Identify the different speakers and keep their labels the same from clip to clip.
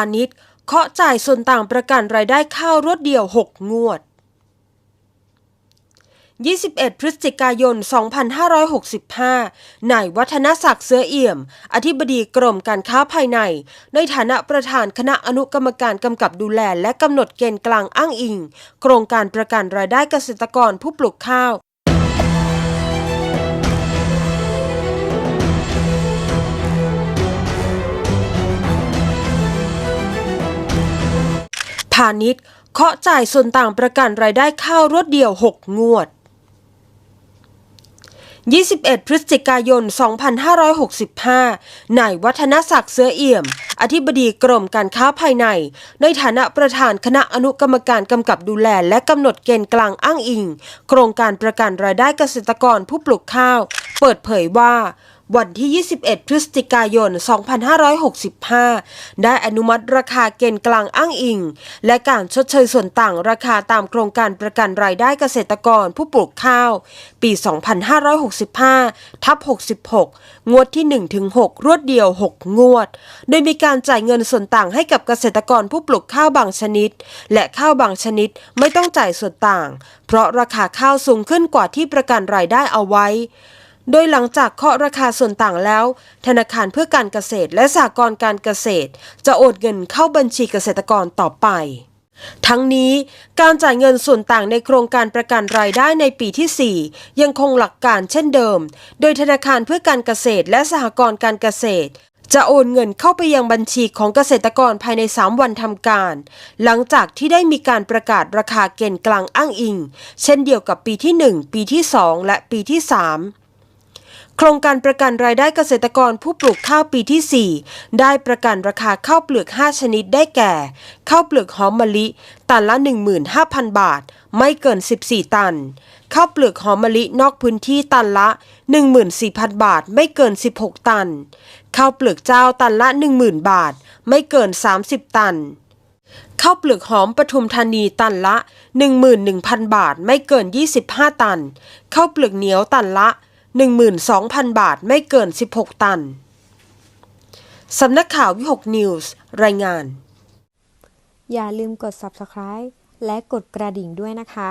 Speaker 1: าณิชย์เคาะจ่ายส่วนต่างประกันรายได้ข้าวรวดเดียว 6 งวด 21 พฤศจิกายน 2565 นายวัฒนศักดิ์เสือเอี่ยม อธิบดีกรมการค้าภายใน ในฐานะประธานคณะอนุกรรมการกำกับดูแล และกำหนดเกณฑ์กลางอ้างอิง โครงการประกันรายได้เกษตรกรผู้ปลูกข้าว พาณิชย์เคาะจ่ายส่วนต่างประกันรายได้ข้าวรวดเดียว 6 งวด 21 พฤศจิกายน 2565 นายวัฒนศักดิ์เสือเอี่ยม อธิบดีกรมการค้าภายใน ในฐานะประธานคณะอนุกรรมการกำกับดูแล และกำหนดเกณฑ์กลางอ้างอิง โครงการประกันรายได้เกษตรกรผู้ปลูกข้าว เปิดเผยว่าวันที่ 21 พฤศจิกายน 2565 ได้อนุมัติราคาเกณฑ์กลางอ้างอิง และการชดเชยส่วนต่างราคาตามโครงการประกันรายได้เกษตรกรผู้ปลูกข้าว ปี 2565 ทับ 66 งวดที่ 1-6 รวดเดียว 6 งวด โดยมีการจ่ายเงินส่วนต่างให้กับเกษตรกรผู้ปลูกข้าวบางชนิด และข้าวบางชนิดไม่ต้องจ่ายส่วนต่าง เพราะราคาข้าวสูงขึ้นกว่าที่ประกันรายได้เอาไว้ โดยหลังจากเคาะราคาส่วนต่างแล้ว ธนาคารเพื่อการเกษตรและสหกรณ์การเกษตร จะโอนเงินเข้าบัญชีเกษตรกรต่อไป ทั้งนี้การจ่ายเงินส่วนต่างในโครงการประกันรายได้ในปีที่ 4 ยังคงหลักการเช่นเดิม โดยธนาคารเพื่อการเกษตรและสหกรณ์การเกษตรจะโอนเงินเข้าไปยังบัญชีของเกษตรกรภายใน 3 วันทำการ หลังจากที่ได้มีการประกาศราคาเกณฑ์กลางอ้างอิง เช่นเดียวกับปีที่ 1 ปีที่ 2 และปีที่ 3 โครงการประกันรายได้เกษตรกรผู้ปลูกข้าวปีที่ 4 ได้ประกันราคาข้าวเปลือก 5 ชนิดได้แก่ ข้าวเปลือกหอมมะลิตันละ 15,000 บาท ไม่เกิน 14 ตัน ข้าวเปลือกหอมมะลินอกพื้นที่ตันละ 14,000 บาท ไม่เกิน 16 ตัน ข้าวเปลือกเจ้าตันละ 10,000 บาท ไม่เกิน 30 ตันข้าวเปลือกหอมปทุมธานีตันละ 11,000 บาท ไม่เกิน 25 ตัน ข้าวเปลือกเหนียวตันละ 12,000 บาทไม่เกิน 16 ตัน สำนักข่าววิหกนิวส์รายงาน
Speaker 2: อย่าลืมกด subscribe และกดกระดิ่งด้วยนะคะ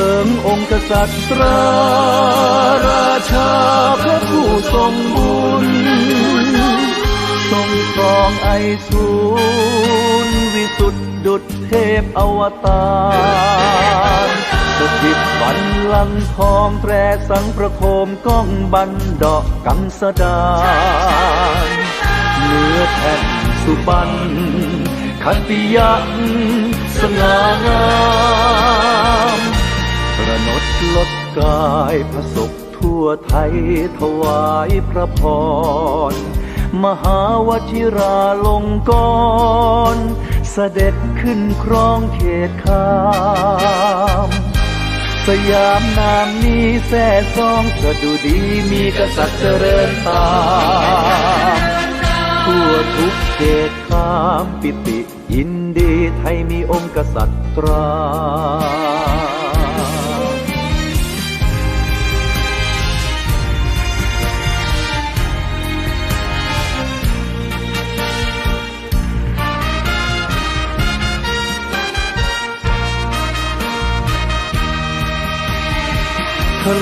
Speaker 3: ลิงองค์กษัตริย์ราชาพระผู้ทรงบุญ ทรงครองไอสูรวิสุทธิดุจเทพอวตารสถิตบันลังทองแตรสังประโคมก้องบันดอกกังสดานเนื้อแผ่นสุบันขันติยักสง่างามายพระศกทั่วไทยถวายพระพร มหาวชิราลงกรณเสด็จขึ้นครองเขตคามสยามนามนี้แท่ซองสะดุดีมีกษัตริย์เจริญตามทั่วทุกเขตคามปิติยินดีไทยมีองค์กษัตริย์ตรา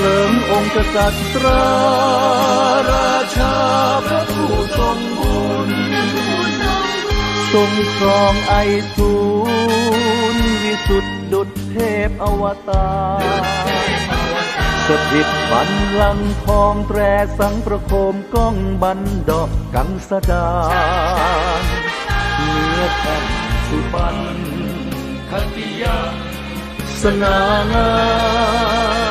Speaker 3: ลิงองค์กษัตริย์ราชาพระผู้ทรงบุญทรงครองไอสูรวิสุทธิดุจเทพอวตารสถิตบันลังทองแตรสังประโคมก้องบันดอกกังสดาเนื้อแผ่นสุบันคติยาสง่างาม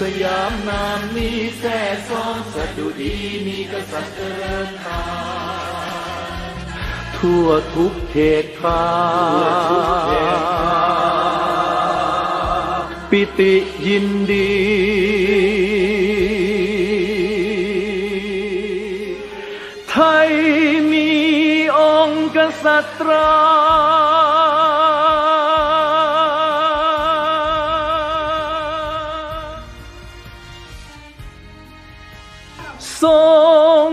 Speaker 3: สยามนามนี้แท้ซองสดุดีมีกษัตริย์เจริญตามทั่วทุกเขตขาปิติยินดี ไทยมีองค์กษัตรา ทรง